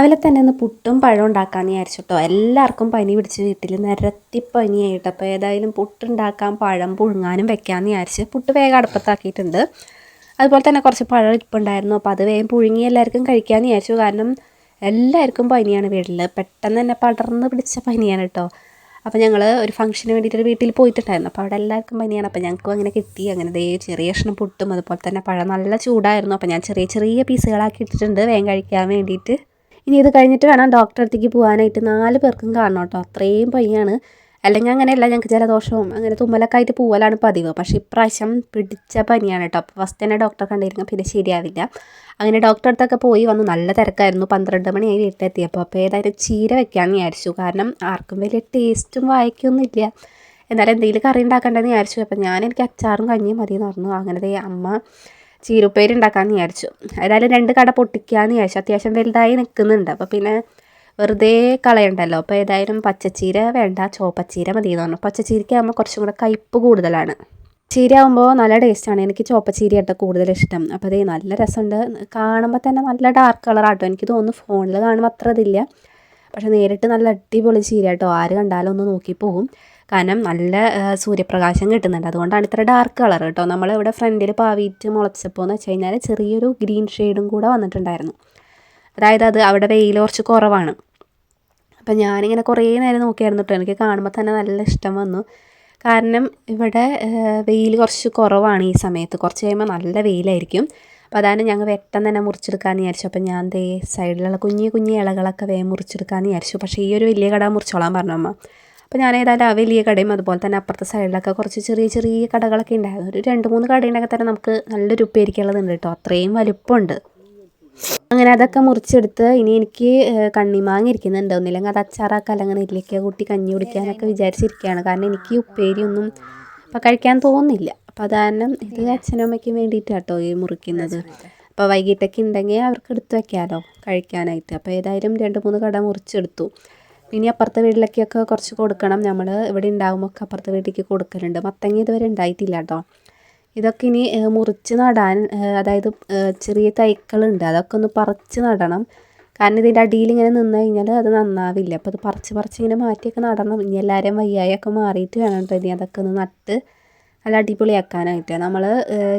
രാവിലെ തന്നെ ഒന്ന് പുട്ടും പഴവും ഉണ്ടാക്കാമെന്ന് വിചാരിച്ചു കേട്ടോ എല്ലാവർക്കും പനി പിടിച്ച് വീട്ടിൽ നിരത്തി പനിയായിട്ട് അപ്പോൾ ഏതായാലും പുട്ടുണ്ടാക്കാം പഴം പുഴുങ്ങാനും വെക്കാമെന്ന് വിചാരിച്ച് പുട്ട് വേഗം അടുപ്പത്താക്കിയിട്ടുണ്ട്. അതുപോലെ തന്നെ കുറച്ച് പഴം ഇരിപ്പുണ്ടായിരുന്നു. അപ്പോൾ അത് വേഗം പുഴുങ്ങി എല്ലാവർക്കും കഴിക്കാമെന്ന് വിചാരിച്ചു. കാരണം എല്ലാവർക്കും പനിയാണ് വീട്ടിൽ പെട്ടെന്ന് തന്നെ പടർന്ന് പിടിച്ച പനിയാണ് കേട്ടോ അപ്പോൾ ഞങ്ങൾ ഒരു ഫംഗ്ഷന് വേണ്ടിയിട്ട് വീട്ടിൽ പോയിട്ടുണ്ടായിരുന്നു. അപ്പോൾ അവിടെ എല്ലാവർക്കും പനിയാണ്. അപ്പോൾ ഞങ്ങൾക്കും അങ്ങനെ കിട്ടി. അങ്ങനെ ദേ ചെറിയ കഷ്ണം പുട്ടും അതുപോലെ തന്നെ പഴം നല്ല ചൂടായിരുന്നു. അപ്പോൾ ഞാൻ ചെറിയ ചെറിയ പീസുകളാക്കി ഇട്ടിട്ടുണ്ട്. വേഗം കഴിക്കാൻ വേണ്ടിയിട്ട്. ഇനി ഇത് കഴിഞ്ഞിട്ട് വേണം ഡോക്ടറെ അടുത്തേക്ക് പോകാനായിട്ട് നാല് പേർക്കും കാണണം കേട്ടോ. അത്രയും പയ്യാണ് അല്ലെങ്കിൽ അങ്ങനെയല്ല ഞങ്ങൾക്ക് ജലദോഷവും അങ്ങനെ തുമ്മലൊക്കെ ആയിട്ട് പോകലാണ് പതിവ്. പക്ഷേ ഇപ്രാവശ്യം പിടിച്ച പനിയാണ് കേട്ടോ. അപ്പോൾ ഫസ്റ്റ് തന്നെ ഡോക്ടറെ കണ്ടിരുന്നു പിന്നെ ശരിയാവില്ല. അങ്ങനെ ഡോക്ടറെ അടുത്തൊക്കെ പോയി വന്നു. നല്ല തിരക്കായിരുന്നു. പന്ത്രണ്ട് മണിയായി വീട്ടിലെത്തിയപ്പോൾ അപ്പോൾ ഏതായാലും ചീര വെക്കാമെന്ന് വിചാരിച്ചു. കാരണം ആർക്കും വലിയ ടേസ്റ്റും വായിക്കൊന്നും ഇല്ല. എന്നാലും എന്തെങ്കിലും കറി ഉണ്ടാക്കേണ്ടതെന്ന് വിചാരിച്ചു. അപ്പോൾ ഞാൻ എനിക്ക് അച്ചാറും കഞ്ഞിയും മതി എന്ന് പറഞ്ഞു. അങ്ങനെ അമ്മ ചീരുപ്പേരി ഉണ്ടാക്കാമെന്ന് വിചാരിച്ചു. ഏതായാലും രണ്ട് കട പൊട്ടിക്കാമെന്ന് വിചാരിച്ചു. അത്യാവശ്യം വലുതായി നിൽക്കുന്നുണ്ട് അപ്പോൾ പിന്നെ വെറുതെ കളയണ്ടല്ലോ. അപ്പോൾ ഏതായാലും പച്ചച്ചീര വേണ്ട ചോപ്പച്ചീര മതി എന്ന് പറഞ്ഞു. പച്ചച്ചീരയ്ക്ക് ആകുമ്പോൾ കുറച്ചും കൂടെ കയ്പ്പ് കൂടുതലാണ്. ചീര ആകുമ്പോൾ നല്ല ടേസ്റ്റാണ് എനിക്ക് ചോപ്പച്ചീര ഇട്ട കൂടുതൽ ഇഷ്ടം. അപ്പോൾ അതേ നല്ല രസമുണ്ട്. കാണുമ്പോൾ തന്നെ നല്ല ഡാർക്ക് കളറാട്ടോ എനിക്ക് തോന്നുന്നു ഫോണിൽ കാണുമ്പോൾ അത്ര ഇതില്ല പക്ഷേ നേരിട്ട് നല്ല അടിപൊളി ചീര കേട്ടോ ആര് കണ്ടാലും ഒന്ന് നോക്കി പോകും കാരണം നല്ല സൂര്യപ്രകാശം കിട്ടുന്നുണ്ട്. അതുകൊണ്ടാണ് ഇത്ര ഡാർക്ക് കളർ കേട്ടോ നമ്മളിവിടെ ഫ്രണ്ടിൽ പാവിയിട്ട് മുളച്ചപ്പോൾ എന്ന് വെച്ച് കഴിഞ്ഞാൽ ചെറിയൊരു ഗ്രീൻ ഷെയ്ഡും കൂടെ വന്നിട്ടുണ്ടായിരുന്നു. അതായത് അത് അവിടെ വെയിൽ കുറച്ച് കുറവാണ്. അപ്പം ഞാനിങ്ങനെ കുറേ നേരം നോക്കിയായിരുന്നു കേട്ടോ എനിക്ക് കാണുമ്പോൾ തന്നെ നല്ല ഇഷ്ടം വന്നു. കാരണം ഇവിടെ വെയിൽ കുറച്ച് കുറവാണ് ഈ സമയത്ത്. കുറച്ച് കഴിയുമ്പോൾ നല്ല വെയിലായിരിക്കും. അപ്പോൾ അതാണ് ഞങ്ങൾ വെട്ടം തന്നെ മുറിച്ചെടുക്കാമെന്ന് വിചാരിച്ചു. അപ്പോൾ ഞാൻ ദേ സൈഡിലുള്ള കുഞ്ഞു കുഞ്ഞു ഇലകളൊക്കെ വേഗം മുറിച്ചെടുക്കാമെന്ന് വിചാരിച്ചു. പക്ഷേ ഈ ഒരു വലിയ കട മുറിച്ചോളാൻ പറഞ്ഞു അമ്മ. അപ്പോൾ ഞാൻ ഏതായാലും ആ വലിയ കടയും അതുപോലെ തന്നെ അപ്പുറത്തെ സൈഡിലൊക്കെ കുറച്ച് ചെറിയ ചെറിയ കടകളൊക്കെ ഉണ്ടായിരുന്നു. ഒരു രണ്ട് മൂന്ന് കടയുണ്ടെങ്കിൽ തന്നെ നമുക്ക് നല്ലൊരു ഉപ്പേരിക്കുള്ളതുണ്ട് കേട്ടോ. അത്രയും വലുപ്പമുണ്ട്. അങ്ങനെ അതൊക്കെ മുറിച്ചെടുത്ത് ഇനി എനിക്ക് കണ്ണിമാങ്ങ ഇരിക്കുന്നുണ്ട്. ഒന്നില്ലെങ്കിൽ അത് അച്ചാറാക്കാൻ അല്ലെങ്കിൽ നെല്ലിക്ക കൂട്ടി കഞ്ഞി കുടിക്കാനൊക്കെ വിചാരിച്ചിരിക്കുകയാണ്. കാരണം എനിക്ക് ഉപ്പേരിയൊന്നും ഇപ്പം കഴിക്കാൻ തോന്നുന്നില്ല. അപ്പോൾ അത് കാരണം ഇത് അച്ഛനും അമ്മയ്ക്കും കേട്ടോ ഈ മുറിക്കുന്നത്. അപ്പോൾ വൈകിട്ടൊക്കെ ഉണ്ടെങ്കിൽ അവർക്ക് എടുത്ത് വെക്കാമല്ലോ കഴിക്കാനായിട്ട്. അപ്പോൾ ഏതായാലും രണ്ട് മൂന്ന് കട മുറിച്ചെടുത്തു. ഇനി അപ്പുറത്തെ വീട്ടിലേക്കൊക്കെ കുറച്ച് കൊടുക്കണം. നമ്മൾ ഇവിടെ ഉണ്ടാകുമ്പോൾ ഒക്കെ അപ്പുറത്തെ വീട്ടിലേക്ക് കൊടുക്കലുണ്ട്. മത്തങ്ങ ഇതുവരെ ഉണ്ടായിട്ടില്ല കേട്ടോ. ഇതൊക്കെ ഇനി മുറിച്ച് നടാൻ അതായത് ചെറിയ തൈക്കളുണ്ട്. അതൊക്കെ ഒന്ന് പറിച്ച് നടണം. കാരണം ഇതിന്റെ അടിയിൽ ഇങ്ങനെ നിന്ന് കഴിഞ്ഞാൽ അത് നന്നാവില്ല. അപ്പോൾ അത് പറിച്ച് പറിച്ച് ഇങ്ങനെ മാറ്റിയൊക്കെ നടണം. ഇനി എല്ലാവരും വയ്യായൊക്കെ മാറിയിട്ട് വേണം കേട്ടോ ഇനി അതൊക്കെ ഒന്ന് നട്ട് നല്ല അടിപൊളിയാക്കാനായിട്ട്. നമ്മൾ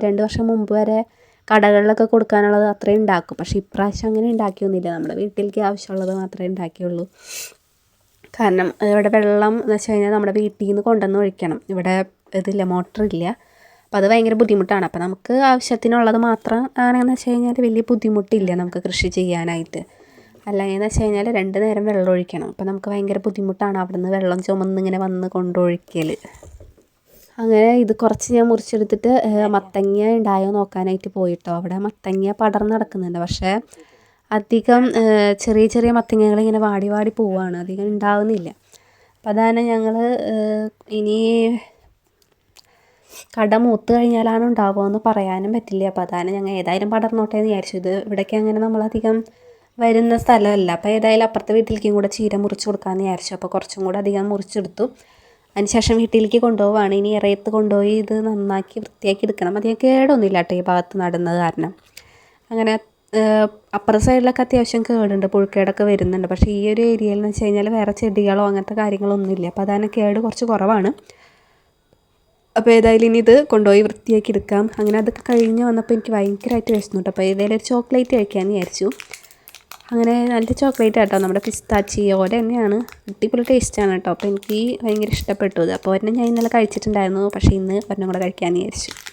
രണ്ട് വർഷം മുമ്പ് വരെ കടകളിലൊക്കെ കൊടുക്കാനുള്ളത് അത്രയും ഉണ്ടാക്കും. പക്ഷേ ഇപ്രാവശ്യം അങ്ങനെ ഉണ്ടാക്കിയൊന്നുമില്ല. നമ്മുടെ വീട്ടിലേക്ക് ആവശ്യമുള്ളത് മാത്രമേ ഉണ്ടാക്കിയുള്ളൂ. കാരണം ഇവിടെ വെള്ളം എന്ന് വെച്ച് കഴിഞ്ഞാൽ നമ്മുടെ വീട്ടിൽ നിന്ന് കൊണ്ടുവന്ന് ഒഴിക്കണം. ഇവിടെ ഇതില്ല മോട്ടറില്ല അപ്പം അത് ഭയങ്കര ബുദ്ധിമുട്ടാണ്. അപ്പം നമുക്ക് ആവശ്യത്തിനുള്ളത് മാത്രം ആണെന്ന് വെച്ച് കഴിഞ്ഞാൽ വലിയ ബുദ്ധിമുട്ടില്ല നമുക്ക് കൃഷി ചെയ്യാനായിട്ട്. അല്ലെങ്കിൽ എന്ന് വെച്ച് കഴിഞ്ഞാൽ രണ്ട് നേരം വെള്ളം ഒഴിക്കണം. അപ്പം നമുക്ക് ഭയങ്കര ബുദ്ധിമുട്ടാണ് അവിടെ നിന്ന് വെള്ളം ചുമന്നിങ്ങനെ വന്ന് കൊണ്ടൊഴിക്കൽ അങ്ങനെ ഇത് കുറച്ച് ഞാൻ മുറിച്ചെടുത്തിട്ട് മത്തങ്ങ ഉണ്ടായോ നോക്കാനായിട്ട് പോയിട്ടോ. അവിടെ മത്തങ്ങ പടർന്ന് നടക്കുന്നുണ്ട്. പക്ഷേ അധികം ചെറിയ ചെറിയ മത്തങ്ങകൾ ഇങ്ങനെ വാടി വാടി പോവുകയാണ് അധികം ഉണ്ടാകുന്നില്ല അപ്പം അതാണ് ഞങ്ങൾ ഇനി കട മൂത്ത് കഴിഞ്ഞാലാണ് ഉണ്ടാവുക എന്ന് പറയാനും പറ്റില്ല. അപ്പോൾ അതാണ് ഞങ്ങൾ ഏതായാലും പടർന്നോട്ടെ എന്ന് വിചാരിച്ചു. ഇത് ഇവിടേക്ക് അങ്ങനെ നമ്മളധികം വരുന്ന സ്ഥലമല്ല. അപ്പോൾ ഏതായാലും അപ്പുറത്തെ വീട്ടിലേക്കും കൂടെ ചീര മുറിച്ച് കൊടുക്കാമെന്ന് വിചാരിച്ചു. അപ്പോൾ കുറച്ചും കൂടെ അധികം മുറിച്ചെടുത്തു. അതിനുശേഷം വീട്ടിലേക്ക് കൊണ്ടുപോവാണ്. ഇനി ഇറയത്ത് കൊണ്ടുപോയി ഇത് നന്നാക്കി വൃത്തിയാക്കി എടുക്കണം. അധികം കേടൊന്നുമില്ല കേട്ടോ ഈ ഭാഗത്ത് നടുന്നത് കാരണം. അങ്ങനെ അപ്പുറ സൈഡിലൊക്കെ അത്യാവശ്യം കേടുണ്ട് പുഴുക്കേടൊക്കെ വരുന്നുണ്ട്. പക്ഷേ ഈ ഒരു ഏരിയയിൽ എന്ന് വെച്ച് കഴിഞ്ഞാൽ വേറെ ചെടികളോ അങ്ങനത്തെ കാര്യങ്ങളൊന്നുമില്ല. അപ്പോൾ അതാണ് കേട് കുറച്ച് കുറവാണ്. അപ്പോൾ ഏതായാലും ഇനി ഇത് കൊണ്ടുപോയി വൃത്തിയാക്കി എടുക്കാം. അങ്ങനെ അതൊക്കെ കഴിഞ്ഞ് വന്നപ്പോൾ എനിക്ക് ഭയങ്കരമായിട്ട് വിശന്നു അപ്പോൾ ഏതായാലും ഒരു ചോക്ലേറ്റ് കഴിക്കാമെന്ന് വിചാരിച്ചു. അങ്ങനെ നല്ല ചോക്ലേറ്റ് കേട്ടോ നമ്മുടെ പിസ്താച്ചി ഓല തന്നെയാണ്. അടിപൊളി ടേസ്റ്റാണ് കേട്ടോ. അപ്പോൾ എനിക്ക് ഭയങ്കര ഇഷ്ടപ്പെട്ടു അപ്പോൾ ഒരെണ്ണം ഞാൻ ഇന്നലെ കഴിച്ചിട്ടുണ്ടായിരുന്നു. പക്ഷേ ഇന്ന് ഒരെണ്ണം കൂടെ കഴിക്കാമെന്ന് വിചാരിച്ചു.